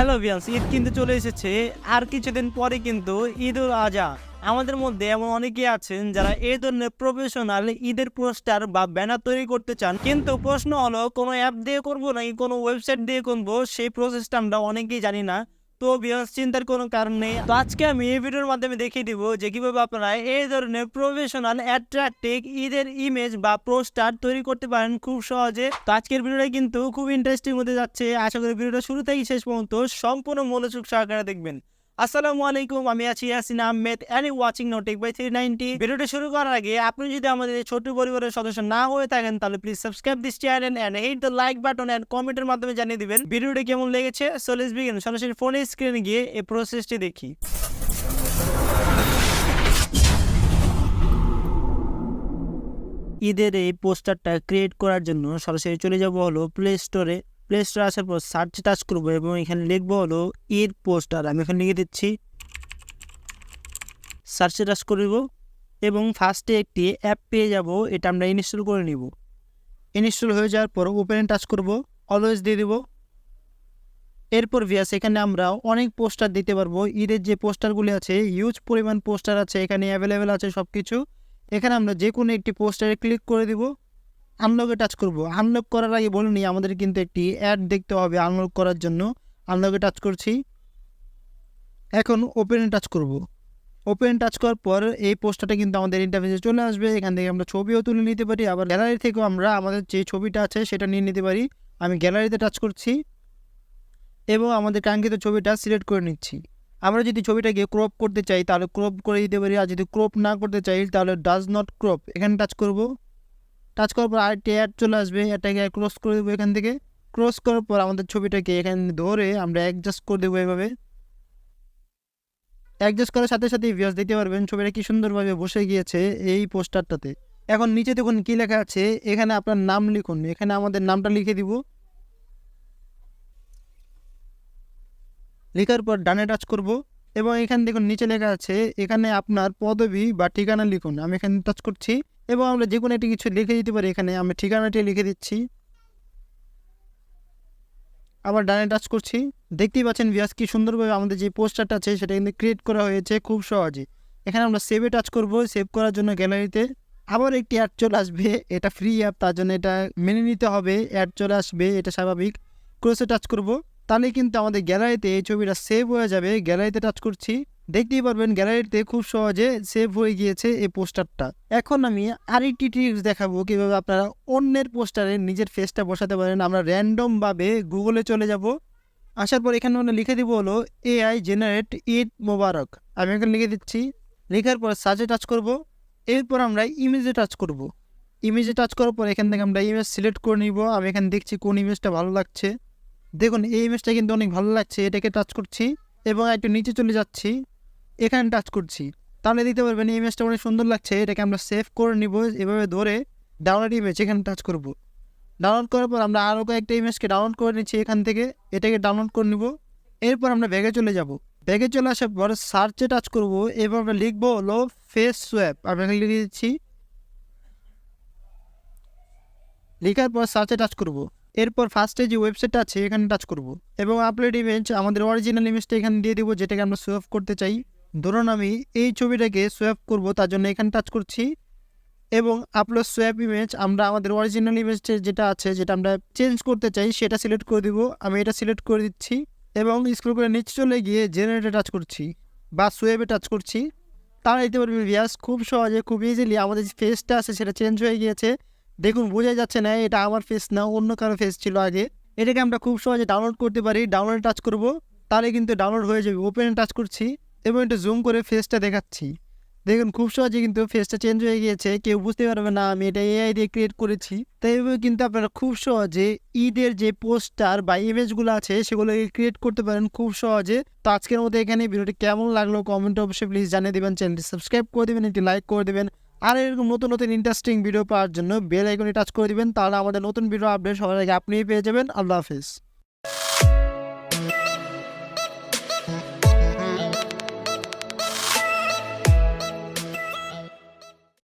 Hello ভিয়ান্স Eid কিন্তু চলে এসেছে। আর কিছুদিন পরে কিন্তু ঈদ উল আজহা আমাদের মধ্যে এমন অনেকে আছেন যারা এই ধরনের প্রফেশনাল ঈদের পোস্টার বা ব্যানার তৈরি করতে চান। কিন্তু প্রশ্ন হলো, কোনো অ্যাপ দিয়ে করব নাকি কোনো ওয়েবসাইট দিয়ে করব? সেই প্রসেসটা আমরা অনেকেই জানি না। তো বিয়াস চিন্তার কোনো কারণ নেই। তো আজকে আমি এই ভিডিওর মাধ্যমে দেখিয়ে দিব যে কীভাবে আপনারা এই ধরনের প্রফেশনাল অ্যাট্রাক্টিভ ঈদের ইমেজ বা পোস্টার তৈরি করতে পারেন খুব সহজে। তো আজকের ভিডিওটা কিন্তু খুব ইন্টারেস্টিং হতে যাচ্ছে। আশা করি ভিডিওটা শুরু থেকে শেষ পর্যন্ত সম্পূর্ণ মনোযোগ সহকারে দেখবেন। আসসালামু আলাইকুম, আমি আছি ইয়াসিন আহমেদ অ্যান্ড ওয়াচিং নোটিক বাই থ্রি নাইনটি ভিডিওটা শুরু করার আগে আপনি যদি আমাদের এই ছোট্ট পরিবারের সদস্য না হয়ে থাকেন, তাহলে please subscribe this channel and hit the like button and কমেন্টের মাধ্যমে জানিয়ে দিবেন ভিডিওটা কেমন লেগেছে। সো লেটস বিগিন সরাসরি ফোনের স্ক্রিনে গিয়ে এই প্রসেসটি দেখি। ঈদের এই পোস্টারটা ক্রিয়েট করার জন্য সরাসরি চলে যাব হলো প্লে স্টোরে প্লে স্টোরে আসার পর সার্চ টাচ করব এবং এখানে লিখব হলো ঈদ পোস্টার। আমি এখানে লিখে দিচ্ছি। সার্চে টাচ করব এবং ফার্স্টে একটি অ্যাপ পেয়ে যাব। এটা আমরা ইনস্টল করে নিব। ইনস্টল হয়ে যাওয়ার পর ওপেনে টাচ করব। অলওয়েজ দিয়ে দিব। এরপর ভিয়াস এখানে আমরা অনেক পোস্টার দিতে পারব। ঈদের যে পোস্টারগুলি আছে হিউজ পরিমাণ পোস্টার আছে, এখানে অ্যাভেলেবেল আছে সব কিছু এখানে আমরা যে কোনো একটি পোস্টারে ক্লিক করে দিব। আনলকে টাচ করব। আনলক করার আগে বলে আমাদের কিন্তু একটি অ্যাড দেখতে হবে আনলক করার জন্য। আনলকে টাচ করছি। এখন ওপেনে টাচ করব। ওপেন টাচ করার পর এই পোস্টারটা কিন্তু আমাদের ইন্টারফেসে চলে আসবে। এখান থেকে আমরা ছবিও তুলে নিতে পারি। আবার গ্যালারি থেকেও আমরা আমাদের যে ছবিটা আছে সেটা নিয়ে নিতে পারি। আমি গ্যালারিতে টাচ করছি এবং আমাদের কাঙ্ক্ষিত ছবিটা সিলেক্ট করে নিচ্ছি। আমরা যদি ছবিটাকে ক্রপ করতে চাই, তাহলে ক্রপ করে দিতে পারি। আর যদি ক্রপ না করতে চাই, তাহলে ডাজ নট ক্রপ এখানে টাচ করব। টাচ করার পর আরেকটি অ্যাড চলে আসবে। এটাকে ক্রস করে দেবো এখান থেকে। ক্রস করার পর আমাদের ছবিটাকে এখানে ধরে আমরা অ্যাডজাস্ট করে দেবো এভাবে। অ্যাডজাস্ট করার সাথে সাথে ভিউজ দিতে পারবেন ছবিটা কি সুন্দরভাবে বসে গিয়েছে এই পোস্টারটাতে এখন নিচে দেখুন কী লেখা আছে। এখানে আপনার নাম লিখুন। এখানে আমাদের নামটা লিখে দিব। লেখার পর ডানে টাচ করব এবং এখানে দেখুন নিচে লেখা আছে, এখানে আপনার পদবি বা ঠিকানা লিখুন। আমি এখানে টাচ করছি। এবং আমরা যে কোনো একটি কিছু লিখে দিতে পারি। এখানে আমি ঠিকানাটি লিখে দিচ্ছি। আবার ডানে টাচ করছি। দেখতেই পাচ্ছেন ভিয়াস কি সুন্দরভাবে আমাদের যে পোস্টারটা আছে, সেটা কিন্তু ক্রিয়েট করা হয়েছে খুব সহজে। এখানে আমরা সেভে টাচ করব। সেভ করার জন্য গ্যালারিতে আবার একটি অ্যাড চলে আসবে। এটা ফ্রি অ্যাপ তার জন্য এটা মেনে নিতে হবে। অ্যাড চলে আসবে, এটা স্বাভাবিক। ক্রোসে টাচ করব। তাহলে কিন্তু আমাদের গ্যালারিতে এই ছবিটা সেভ হয়ে যাবে। গ্যালারিতে টাচ করছি। দেখতেই পারবেন গ্যালারিতে খুব সহজে সেভ হয়ে গিয়েছে এই পোস্টারটা। এখন আমি আরেকটি ট্রিক্স দেখাবো কীভাবে আপনারা অন্যের পোস্টারে নিজের ফেসটা বসাতে পারেন। আমরা র্যান্ডমভাবে গুগলে চলে যাব। আসার পর এখানে লিখে দিব হলো এআই জেনারেট ঈদ মোবারক। আমি এখানে লিখে দিচ্ছি। লেখার পর সার্চে টাচ করব। এরপর আমরা ইমেজে টাচ করব। ইমেজে টাচ করার পর এখান থেকে আমরা ইমেজ সিলেক্ট করে নিব। আমি এখানে দেখছি কোন ইমেজটা ভালো লাগছে। দেখুন, এই ইমেজটা কিন্তু অনেক ভালো লাগছে। এটাকে টাচ করছি এবং একটু নিচে চলে যাচ্ছি। এখানে টাচ করছি। তাহলে দিতে পারবেন এই ইমেজটা অনেক সুন্দর লাগছে। এটাকে আমরা সেভ করে নিব। এভাবে ধরে ডাউনলোড ইমেজ এখানে টাচ করব। ডাউনলোড করার পর আমরা আরও কয়েকটা ইমেজকে ডাউনলোড করে নিচ্ছি এখান থেকে। এটাকে ডাউনলোড করে নিব। এরপর আমরা ব্যাগে চলে যাব। ব্যাগে চলে আসার পর সার্চে টাচ করব। এরপর আমরা লিখব হলো ফেস সোয়াপ আমরা এখানে লিখে দিচ্ছি। লেখার পর সার্চে টাচ করব। এরপর ফার্স্টে যে ওয়েবসাইটটা আছে, এখানে টাচ করব। এবং আপলোড ইমেজ আমাদের অরিজিনাল ইমেজটা এখানে দিয়ে দেবো, যেটাকে আমরা সোয়াপ করতে চাই। ধরুন আমি এই ছবিটাকে সোয়াপ করব, তার জন্য এখানে টাচ করছি এবং আপলোড সোয়াপ ইমেজ আমরা আমাদের অরিজিনাল ইমেজটা যেটা আছে, যেটা আমরা চেঞ্জ করতে চাই, সেটা সিলেক্ট করে দিব। আমি এটা সিলেক্ট করে দিচ্ছি এবং স্ক্রল করে নিচে চলে গিয়ে জেনারেটে টাচ করছি বা সোয়েবে টাচ করছি। তারা দিতে পারবেন ভিয়াস খুব সহজে, খুব ইজিলি আমাদের যে ফেসটা আছে, সেটা চেঞ্জ হয়ে গিয়েছে। দেখুন বোঝা যাচ্ছে না, এটা আমার ফেস না, অন্য কারও ফেস ছিল আগে। এটাকে আমরা খুব সহজে ডাউনলোড করতে পারি ডাউনলোড টাচ করব, তাহলে কিন্তু ডাউনলোড হয়ে যাবে ওপেনে টাচ করছি। এবং একটু জুম করে ফেসটা দেখাচ্ছি। দেখুন, খুব সহজে কিন্তু ফেসটা চেঞ্জ হয়ে গিয়েছে। কেউ বুঝতে পারবে না, আমি এটা এআই দিয়ে ক্রিয়েট করেছি। তাই এভাবে কিন্তু আপনারা খুব সহজে ঈদের যে পোস্টার বা ইমেজগুলো আছে, সেগুলোকে ক্রিয়েট করতে পারেন খুব সহজে। তো আজকের মতো এখানে ভিডিওটি কেমন লাগল কমেন্টে অবশ্যই প্লিজ জানিয়ে দেবেন। চ্যানেলটি সাবস্ক্রাইব করে দেবেন, একটি লাইক করে দেবেন। আর এরকম নতুন নতুন ইন্টারেস্টিং ভিডিও পাওয়ার জন্য বেল আইকনে টাচ করে দিবেন। তাহলে আমাদের নতুন ভিডিও আপডেট সবার আগে আপনিই পেয়ে যাবেন। আল্লাহ হাফিজ।